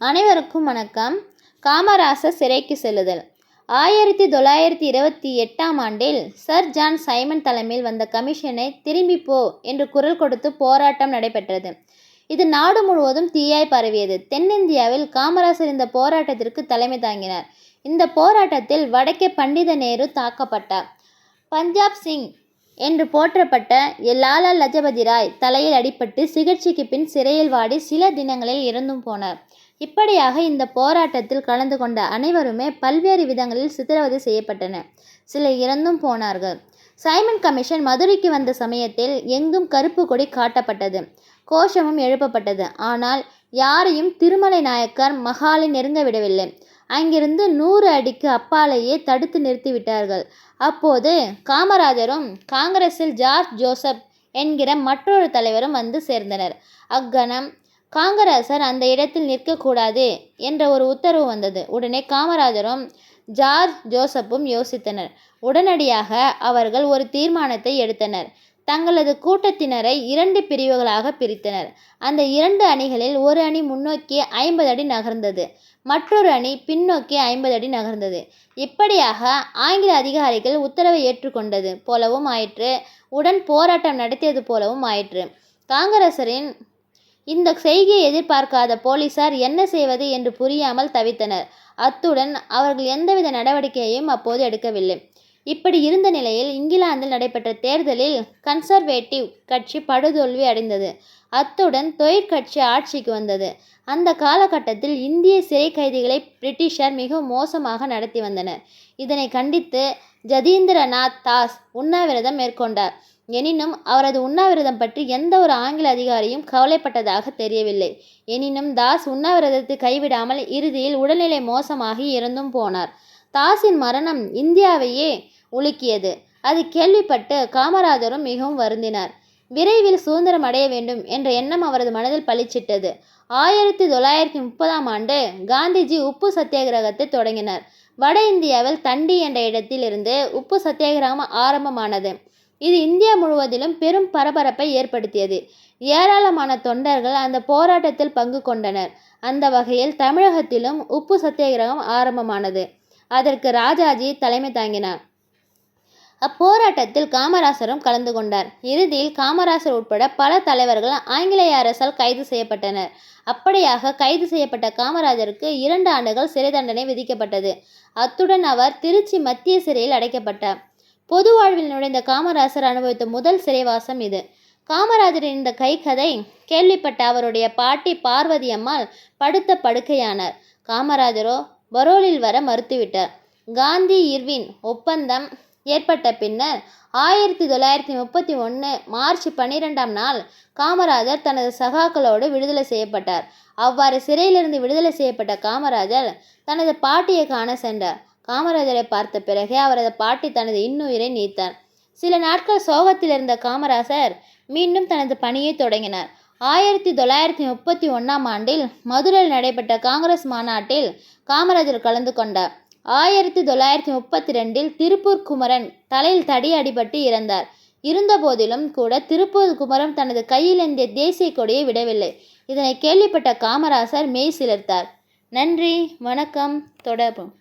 அனைவருக்கும் வணக்கம். காமராசர் சிறைக்கு செல்லுதல். ஆயிரத்தி தொள்ளாயிரத்தி இருபத்தி எட்டாம் ஆண்டில் சர் ஜான் சைமன் தலைமையில் வந்த கமிஷனை திரும்பி போ என்று குரல் கொடுத்து போராட்டம் நடைபெற்றது. இது நாடு முழுவதும் தீயாய் பரவியது. தென்னிந்தியாவில் காமராசர் இந்த போராட்டத்திற்கு தலைமை தாங்கினார். இந்த போராட்டத்தில் வடக்கே பண்டித நேரு தாக்கப்பட்டார். பஞ்சாப் சிங் என்று போற்றப்பட்ட லாலா லஜபதி ராய் தலையில் அடிபட்டு சிகிச்சைக்கு பின் சிறையில் வாடி சில தினங்களில் இறந்தும் போனார். இப்படியாக இந்த போராட்டத்தில் கலந்து கொண்ட அனைவருமே பல்வேறு விதங்களில் சித்திரவதை செய்யப்பட்டனர் சிலர் இறந்தும் போனார்கள். சைமன் கமிஷன் மதுரைக்கு வந்த சமயத்தில் எங்கும் கருப்பு கொடி காட்டப்பட்டது. கோஷமும் எழுப்பப்பட்டது. ஆனால் யாரையும் திருமலை நாயக்கர் மகாலை நெருங்க விடவில்லை. அங்கிருந்து நூறு அடிக்கு அப்பாலேயே தடுத்து நிறுத்திவிட்டார்கள் அப்போது காமராஜரும் காங்கிரஸில் ஜார்ஜ் ஜோசப் என்கிற மற்றொரு தலைவரும் வந்து சேர்ந்தனர். அக்கணம் காங்கிரசர் அந்த இடத்தில் நிற்கக்கூடாது என்ற ஒரு உத்தரவு வந்தது. உடனே காமராஜரும் ஜார்ஜ் ஜோசப்பும் யோசித்தனர். உடனடியாக அவர்கள் ஒரு தீர்மானத்தை எடுத்தனர். தங்களது கூட்டத்தினரை இரண்டு பிரிவுகளாக பிரித்தனர். அந்த இரண்டு அணிகளில் ஒரு அணி முன்னோக்கி ஐம்பது அடி நகர்ந்தது. மற்றொரு அணி பின்னோக்கி ஐம்பது அடி நகர்ந்தது. இப்படியாக ஆங்கில அதிகாரிகள் உத்தரவை ஏற்றுக்கொண்டது போலவும் ஆயிற்று. உடன் போராட்டம் நடத்தியது போலவும் ஆயிற்று. காங்கிரசரின் இந்த செய்கையை எதிர்பார்க்காத போலீசார் என்ன செய்வது என்று புரியாமல் தவித்தனர். அத்துடன் அவர்கள் எந்தவித நடவடிக்கையையும் அப்போது எடுக்கவில்லை. இப்படி இருந்த நிலையில் இங்கிலாந்தில் நடைபெற்ற தேர்தலில் கன்சர்வேட்டிவ் கட்சி படுதோல்வி அடைந்தது. அத்துடன் தொழிற்கட்சி ஆட்சிக்கு வந்தது. அந்த காலகட்டத்தில் இந்திய சிறை கைதிகளை பிரிட்டிஷார் மிக மோசமாக நடத்தி வந்தனர். இதனை கண்டித்து ஜதீந்திரநாத் தாஸ் உண்ணாவிரதம் மேற்கொண்டார். எனினும் அவரது உண்ணாவிரதம் பற்றி எந்த ஒரு ஆங்கில அதிகாரியும் கவலைப்பட்டதாக தெரியவில்லை. எனினும் தாஸ் உண்ணாவிரதத்தை கைவிடாமல் இறுதியில் உடல்நிலை மோசமாகி இறந்தும் போனார். தாஸின் மரணம் இந்தியாவையே உலுக்கியது. அது கேள்விப்பட்டு காமராஜரும் மிகவும் வருந்தினார். விரைவில் சுதந்திரம் அடைய வேண்டும் என்ற எண்ணம் அவரது மனதில் பளிச்சிட்டது. ஆயிரத்தி தொள்ளாயிரத்தி முப்பதாம் ஆண்டு காந்திஜி உப்பு சத்தியாகிரகத்தை தொடங்கினார். வட இந்தியாவில் தண்டி என்ற இடத்தில் இருந்து உப்பு சத்தியாகிரகம் ஆரம்பமானது. இது இந்தியா முழுவதிலும் பெரும் பரபரப்பை ஏற்படுத்தியது. ஏராளமான தொண்டர்கள் அந்த போராட்டத்தில் பங்கு கொண்டனர். அந்த வகையில் தமிழகத்திலும் உப்பு சத்தியாகிரகம் ஆரம்பமானது. அதற்கு ராஜாஜி தலைமை தாங்கினார். அப்போராட்டத்தில் காமராசரும் கலந்து கொண்டார். இறுதியில் காமராசர் உட்பட பல தலைவர்கள் ஆங்கிலேய அரசால் கைது செய்யப்பட்டனர். அப்படியாக கைது செய்யப்பட்ட காமராஜருக்கு இரண்டு ஆண்டுகள் சிறை தண்டனை விதிக்கப்பட்டது. அத்துடன் அவர் திருச்சி மத்திய சிறையில் அடைக்கப்பட்டார். பொது வாழ்வில் நுழைந்த காமராசர் அனுபவித்த முதல் சிறைவாசம் இது. காமராஜரின் இந்த கைக்கதை கேள்விப்பட்ட அவருடைய பாட்டி பார்வதி அம்மாள் படுத்த படுக்கையானார். காமராஜரோ பரோலில் வர மறுத்துவிட்டார். காந்தி இர்வின் ஒப்பந்தம் ஏற்பட்ட பின்னர் ஆயிரத்தி தொள்ளாயிரத்தி முப்பத்தி ஒன்று மார்ச் பன்னிரெண்டாம் நாள் காமராஜர் தனது சகாக்களோடு விடுதலை செய்யப்பட்டார். அவ்வாறு சிறையிலிருந்து விடுதலை செய்யப்பட்ட காமராஜர் தனது பாட்டியை காண சென்றார். காமராஜரை பார்த்த பிறகே அவரது பாட்டி தனது இன்னுயிரை நீத்தார். சில நாட்கள் சோகத்தில் இருந்த காமராஜர் மீண்டும் தனது பணியை தொடங்கினார். ஆயிரத்தி தொள்ளாயிரத்தி முப்பத்தி ஒன்றாம் ஆண்டில் மதுரையில் நடைபெற்ற காங்கிரஸ் மாநாட்டில் காமராஜர் கலந்து கொண்டார். ஆயிரத்தி தொள்ளாயிரத்தி முப்பத்தி ரெண்டில் திருப்பூர் குமரன் தலையில் தடி அடிபட்டு இறந்தார். இருந்தபோதிலும் கூட திருப்பூர் குமரன் தனது கையில் ஏந்திய தேசிய கொடியை விடவில்லை. இதனை கேள்விப்பட்ட காமராசர் மெய் சிலிர்த்தார். நன்றி வணக்கம் தொடர்பும்.